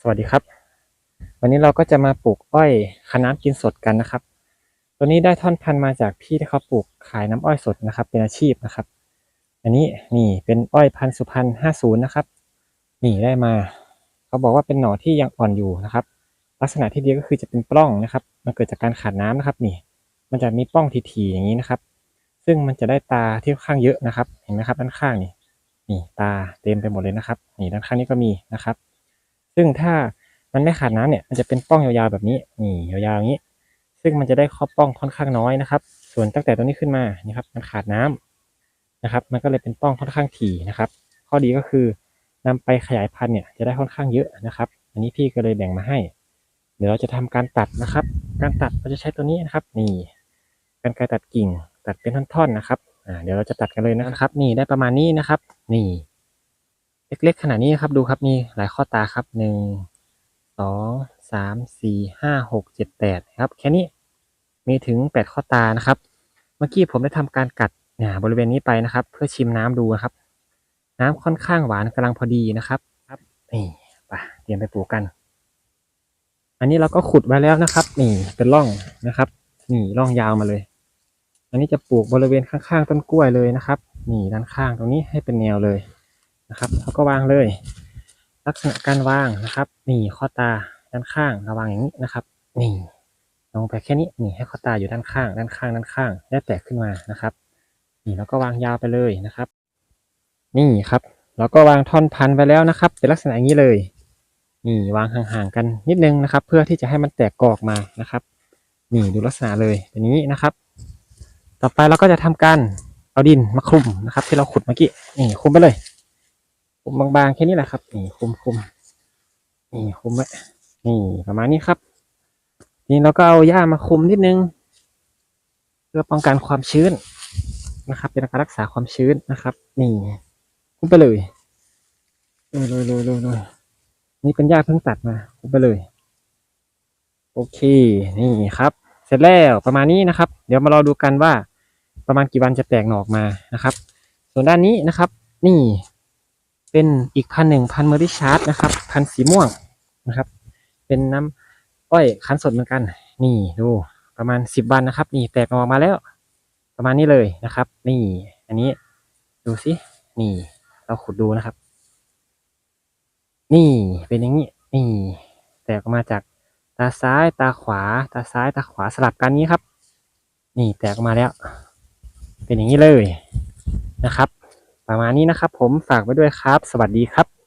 สวัสดีครับ วันนี้เราก็จะมาปลูกอ้อยคะน้ำกินสดกันนะครับ ตัวนี้ได้ท่อนพันธุ์มาจากพี่ที่เขาปลูกขายน้ำอ้อยสดนะครับ เป็นอาชีพนะครับ อันนี้นี่เป็นอ้อยพันธุ์สุพรรณห้าศูนย์นะครับ นี่ได้มา เขาบอกว่าเป็นหน่อที่ยังอ่อนอยู่นะครับ ลักษณะที่ดีก็คือจะเป็นปล้องนะครับ มันเกิดจากการขาดน้ำนะครับ นี่ มันจะมีปล้องทีๆอย่างนี้นะครับ ซึ่งมันจะได้ตาที่ข้างเยอะนะครับ เห็นไหมครับด้านข้างนี่นี่ตาเต็มไปหมดเลยนะครับ นี่ด้านข้างนี้ก็มีนะครับ ซึ่งถ้ามันไม่ขาดน้ำเนี่ยมันจะเป็นป้องยาวๆแบบนี้นี่ยาวๆอย่างนี้ ซึ่งมันจะได้ข้อบป้องค่อนข้างน้อยนะครับ ส่วนตั้งแต่ตัวนี้ขึ้นมานี่ครับมันขาดน้ำนะครับ มันก็เลยเป็นป้องค่อนข้างถี่นะครับ ข้อดีก็คือนำไปขยายพันธุ์เนี่ยจะได้ค่อนข้างเยอะนะครับ อันนี้พี่ก็เลยแบ่งมาให้ เดี๋ยวเราจะทำการตัดนะครับ การตัดเราจะใช้ตัวนี้นะครับ นี่การไกรตัดกิ่ง ตัดเป็นท่อนๆนะครับอ่าเดี๋ยวเราจะตัดกันเลยนะครับ นี่ได้ประมาณนี้นะครับ นี่ เล็กๆขนาดนี้ครับดูครับมีหลายข้อตาครับหนึ่งสองสามสี่ห้าหกเจ็ดแปดครับแค่นี้มีถึงแปดข้อตานะครับ เมื่อกี้ผมได้ทำการกัดเนี่ยบริเวณนี้ไปนะครับ เพื่อชิมน้ำดูนะครับ น้ำค่อนข้างหวานกำลังพอดีนะครับครับนี่ไปเตรียมไปปลูกกัน อันนี้เราก็ขุดไว้แล้วนะครับ นี่เป็นร่องนะครับ นี่ร่องยาวมาเลย อันนี้จะปลูกบริเวณข้างๆต้นกล้วยเลยนะครับ นี่ด้านข้างตรงนี้ให้เป็นแนวเลย นะครับแล้วก็วางเลย ลักษณะการวางนะครับนี่ข้อตาด้านข้างระวางอย่างนี้นะครับนี่ลงไปแค่นี้นี่ให้ข้อตาอยู่ด้านข้าง ด้านข้างด้านข้างได้แตกขึ้นมานะครับ นี่แล้วก็วางยาวไปเลยนะครับ นี่ครับเราก็วางท่อนพันไปแล้วนะครับ เป็นลักษณะอย่างนี้เลยนี่วางห่างๆกันนิดนึงนะครับ เพื่อที่จะให้มันแตกกอกมานะครับ นี่ดูลักษณะเลยแบบนี้นะครับ ต่อไปเราก็จะทำการเอาดินมาคลุมนะครับ ที่เราขุดเมื่อกี้นี่คลุมไปเลย มบางๆแค่นี้แหละครับ นี่คุมคุมนี่คุมไว้นี่ประมาณนี้ครับ นี่เราก็เอาหญ้ามาคุมนิดนึง เพื่อป้องกันความชื้นนะครับ เป็นการรักษาความชื้นนะครับ นี่คุมไปเลยเลยเลยเลยเลยเลยนี่เป็นหญ้าเพิ่งตัดมาคุมไปเลย โอเค นี่ครับ เสร็จแล้วประมาณนี้นะครับ เดี๋ยวมารอดูกันว่า ประมาณกี่วันจะแตกหน่อออกมานะครับ ส่วนด้านนี้นะครับ นี่ เป็นอีกพันหนึ่งพันเมอริชาร์ดนะครับ พันสีม่วงนะครับ เป็นน้ำอ้อยคั้นสดเหมือนกัน นี่ดูประมาณสิบวันนะครับ นี่แตกออกมาแล้ว ประมาณนี้เลยนะครับ นี่ อันนี้ดูสินี่ เราขุดดูนะครับ นี่เป็นอย่างนี้นี่แตกออกมาจากตาซ้ายตาขวา ตาซ้ายตาขวาสลับกันนี้ครับ นี่แตกออกมาแล้ว เป็นอย่างนี้เลยนะครับ ประมาณนี้นะครับผมฝากไว้ด้วยครับ สวัสดีครับ